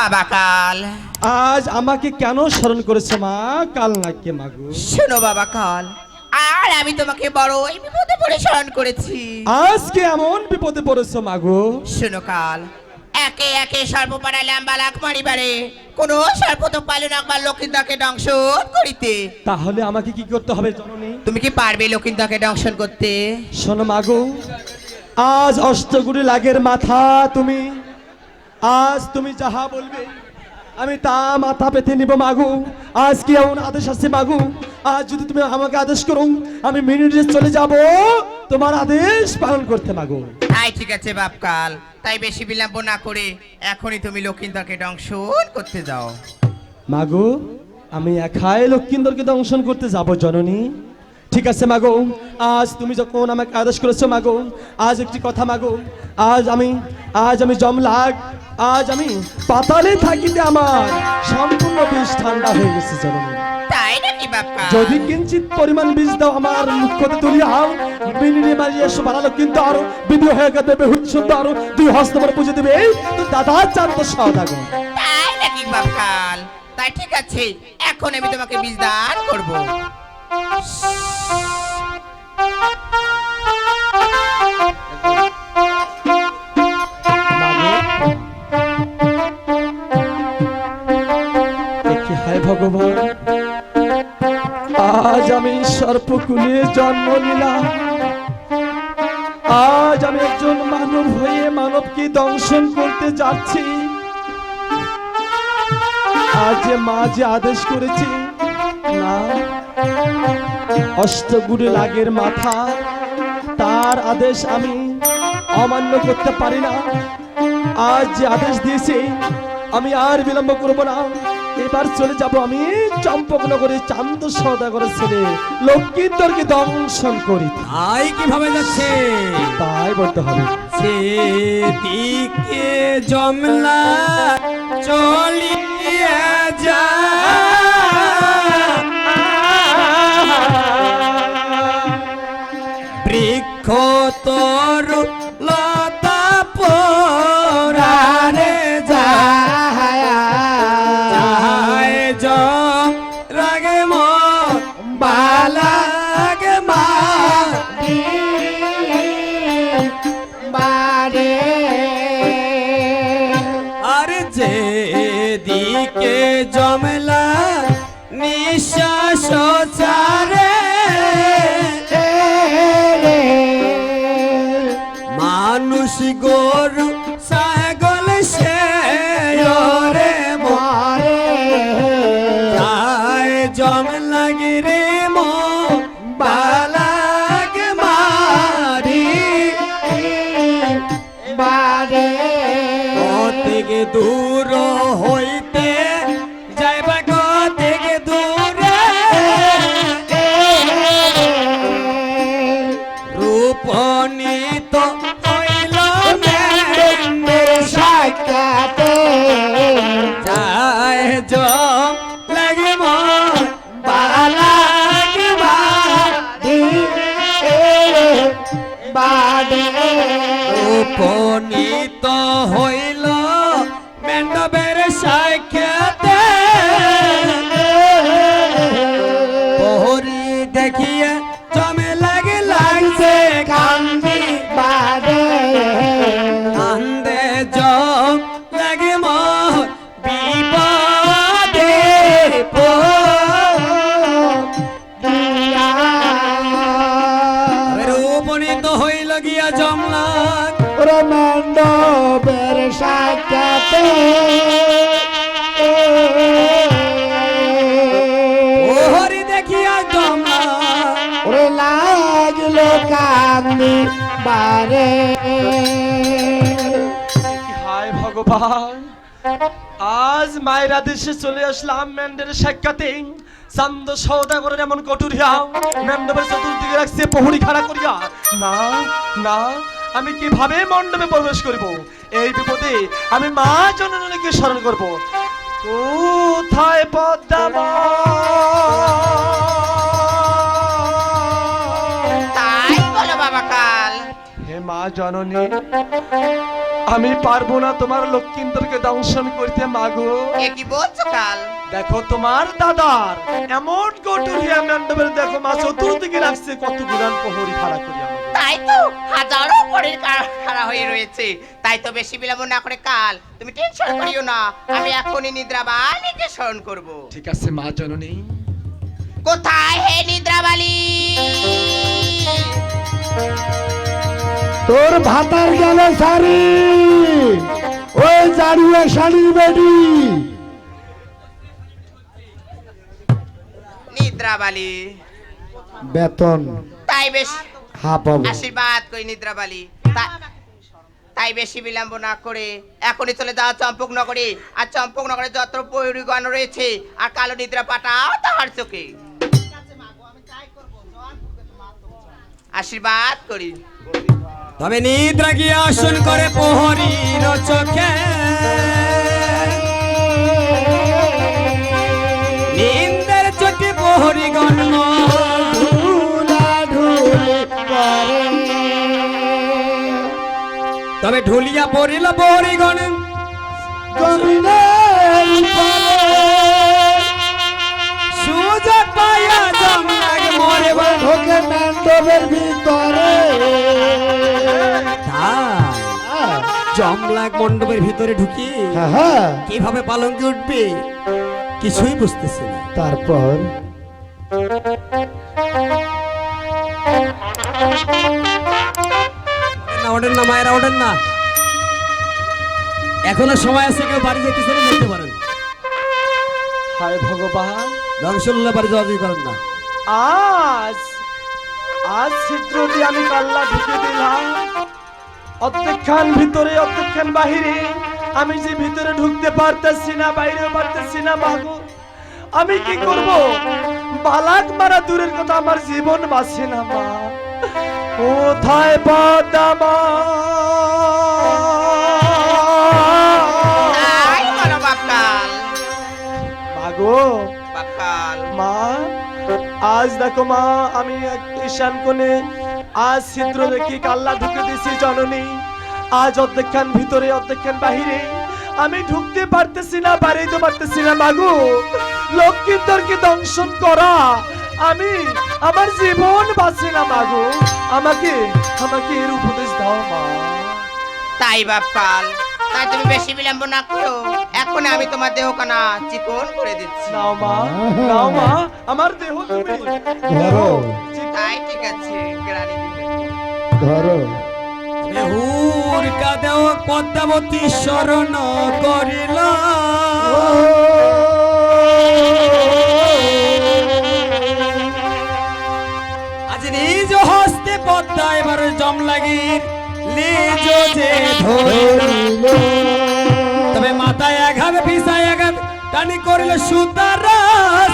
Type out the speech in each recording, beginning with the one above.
বাবা কাল আজ আমাকে কেন স্মরণ করেছে মা? কাল নাকি মাগু? শোনো বাবা কাল আর আমি তোমাকে বিপদে পড়ে স্মরণ করেছি। আজকে এমন বিপদে পড়েছে মাগু? শোনো কাল একে একে সর্বপাড়া ল্যাম্বা লাখ মারিবারে কোন সর্প তো পাইল না একবার লক্ষিন্দাকে দংশন করিতে। তাহলে আমাকে কি করতে হবে জননী? তুমি কি পারবে লক্ষিন্দাকে দংশন করতে? শোনো মাগু আজ অষ্টগুড়ি লাগের মাথা তুমি আজ তুমি যাহা বলবে আমি তা মাথা পেতে নিব মাগু। আজ কি এমন আদেশ আছে মাগু? আজ যদি তুমি আমাকে আদেশ করো আমি মিনিটে চলে যাব। তোমার আদেশ পালন করতে মাগু। তাই ঠিক আছে বাপ কাল তাই বেশি বিলম্ব না করে এখনই তুমি লক্ষিন্দাকে দংশন করতে যাও। মাগু আমি একাই লক্ষিন্দরকে দংশন করতে যাব জননী। ঠিক আছে মাগো আজ তুমি যখন আমাকে আদেশ করেছ মাগো আজ একটি কথা মাগো আজ আমি আজ আমি জমলাগ আজ আমি পাতালে থাকিতে আমার সম্পূর্ণ বিষ ঠান্ডা হয়ে গেছে জননী। যদি কিঞ্চিত পরিমাণ বীজ দাও আমার মুখতে তুলিয়া হাও মিনিটে মারিয়ে এসো বাড়ালো কিন্তু আরও বিদ্রোহ হয়ে গেছে বেহুদ সুন্দর আরও দুই হস্ত আমার পুজো দেবে। এই তো দাদা চান্ত সদাগর তাই নাকি বাপ? কাল তাই ঠিক আছে এখন আমি তোমাকে বীজ দান করব। আজ আমি সর্পকুলে জন্ম নিলাম। আজ আমি একজন মানব হয়ে মানবকে দংশন করতে যাচ্ছি। আজ মা যে আদেশ করেছি, না অষ্টগুরু লাগের মাথা তার আদেশ আমি অমান্য করতে পারি না। আজ যে আদেশ দিয়েছে আমি আর বিলম্ব করব না। এবার চলে যাব আমি চম্পকনগরে চান্দ সদাগরের ছেলে লক্ষ্মীন্দরকে দংশন করি। আই কীভাবে যাচ্ছে? তাই বলতে হবে। সে সেদিকে জমলা চলিয়ে যা বৃক্ষ তোর লতা পরারে যায়। জ রাগে মন মানুষ গরু সে উপনীত হইল। মেন্ডবের সাক্ষাতে বারে হায় ভগবান। আজ মায়ের আদেশে চলে আসলাম ম্যান্ডের সাক্ষাতে। চান্দ সৌদাগরের এমন মণ্ডপের চতুর্দিকে রাখছে খাড়া করিয়া। না না, আমি কীভাবে মণ্ডপে প্রবেশ করব? এই বিপদে আমি মা জননীকে স্মরণ করব। কোথায় পদ্মা জননী আমি পারব না তোমার লক্ষ্মীন্দরকে দংশন করতে মাগো কি বলছো কাল? দেখো তোমার দাদার এমন কটুরিয়া মণ্ডপের দেখো মা চতুর্দিকে রাখছে কত গুলান প্রহরী খাড়া করিয়া। তাই তো হাজারো পরের খাড়া হয়ে রয়েছে। তাই তো বেশি বিলম্ব না করে কাল। তুমি টেনশন করিও না আমি এখনই নিদ্রাবালিকে স্মরণ করব। ঠিক আছে মা জননী। কোথায় হে নিদ্রাবালি? তোর ভাতার গেল শাড়ি ওই জাড়িয়ে শাড়ি বেডি নিদ্রাবালি। বেতন। তাই বেশ হা পাবো। আশীর্বাদ করি নিদ্রাবালি। তাই বেশি বিলম্ব না করে এখনই চলে যাও চম্পক নগরে আর চম্পক নগরে যত পরিগণ রয়েছে আর কালো নিদ্রা পাঠাও তাহার চোখে। আশীর্বাদ করি। তবে নিদ্রা গিয়ে আসন করে প্রহরীর চোখে। নিন্দের চোখে প্রহরী করে তবে ঢুলিয়া পড়িল প্রহরী গণ। সুযোগ পাইয়া জমলাগ মরে ঢোকে মণ্ডপের ভিতরে। জমলাগ মণ্ডপের ভিতরে ঢুকি। হ্যাঁ হ্যাঁ। কীভাবে পালঙ্কে উঠবে কিছুই বুঝতেছি না। তারপর? না ওঠেন না মায়েরা ওঠেন না। এখনও সময় আছে কেউ বাড়ি যেতেছে না যেতে পারেন। হায় ভগবান। ধ্বংসল্লা বাড়ি যাওয়া করেন না। আজ আজ আমি কাল্লা ঢুকে দিলাম। অর্ধেকখান ভিতরে অর্ধেকখান বাহিরে। আমি যে ভিতরে ঢুকতে পারতেছি না বাইরে পারতেছি না মাগো আমি কি করব? বালাক মারা দূরের কথা আমার জীবন বাঁচে না মা। কোথায় বাপকাল। মাগো মা আজ দেখো মা আমি এক ঈশান কোণে আজ ছিদ্র দেখি কাল্লা ঢুকে দিছি জননী। আজ অর্ধেকখান ভিতরে অর্ধেকখান বাহিরে। আমি ঢুকতে পারতেছি না বাড়িতে পারতেছি না মাগু। লক্ষ্মীন্দরকে দংশন করা। আমি আমার জীবন বাঁচে না মাগু। আমাকে আমাকে এর উপদেশ দাও মা। তাই বাপকাল তাই তুমি বেশি বিলম্ব না করো। এখন আমি তোমার দেহ কানা চিকন করে দিচ্ছি। নাও মা। নাও মা। আমার দেহ তুমি তাই ঠিক আছে গ্রানি দিবে। ধরো। বেহুর কাদেও পদ্মাবতী শরণ করিল। আজ নিজ হস্তে পদ্মা এবার জম লাগির লিজ যে ধরিল। তবে মাথায় আঘাত পিসায় আঘাত টানি করিল সুতার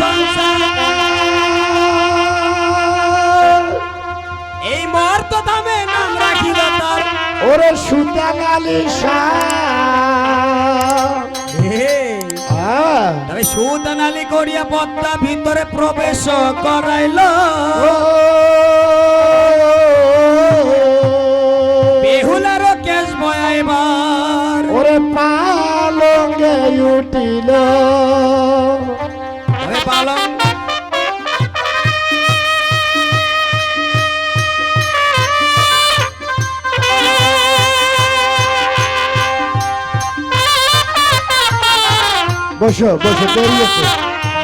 সংসার। দামে নাম রাখি দাতার ওরে সুতা কালি তবে সুদানালি করিয়া পদ্মা ভিতরে প্রবেশ করাইল। বসো বসো জড়িয়েছে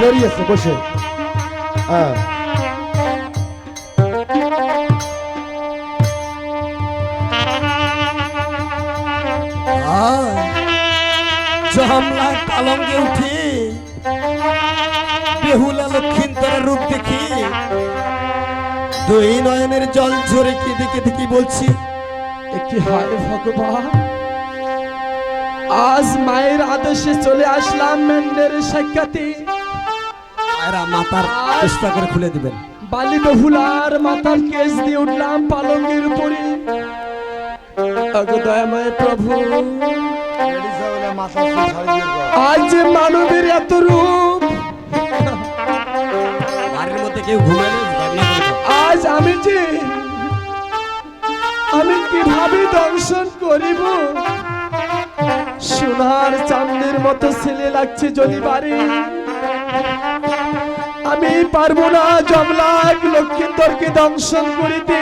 জড়িয়েছে বসো। হ্যাঁ। জমলা পালঙ্গে উঠে। বেহুলা লক্ষিন্দরের রূপ দেখি। দুই নয়নের জল ঝরে কেঁদে কেঁদে কি বলছি কি হায় ভগবান। আজ মায়ের আদেশে চলে আসলাম মেন্ডের সাক্ষাতে। এরা মাতার চেষ্টা করে খুলে দিবেন। বালি বহুলার মাথার কেস দিয়ে উঠলাম পালঙ্গের উপরে। দয়াময় প্রভু আজ যে মানবের এত রূপ। বাড়ির মধ্যে কেউ ঘুমে নেই, ভাবনা করে দাও। আজ আমি যে আমি কীভাবে দর্শন করিব? সোনার চাঁদের মতো ছেলে লাগছে জলিবারে আমি পারব না জমলাক লক্ষ্মীন্দরকে দংশন করিতে।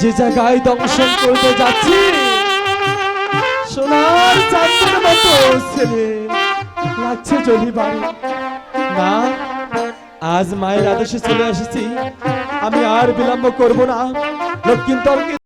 যে জায়গায় দংশন করতে যাচ্ছি, সোনার চাঁদের মতো ছেলে লাগছে জলিবারে না, আজ মায়ের আদেশে চলে এসেছি। আমি আর বিলম্ব করব না। লক্ষ্মীন্দরকে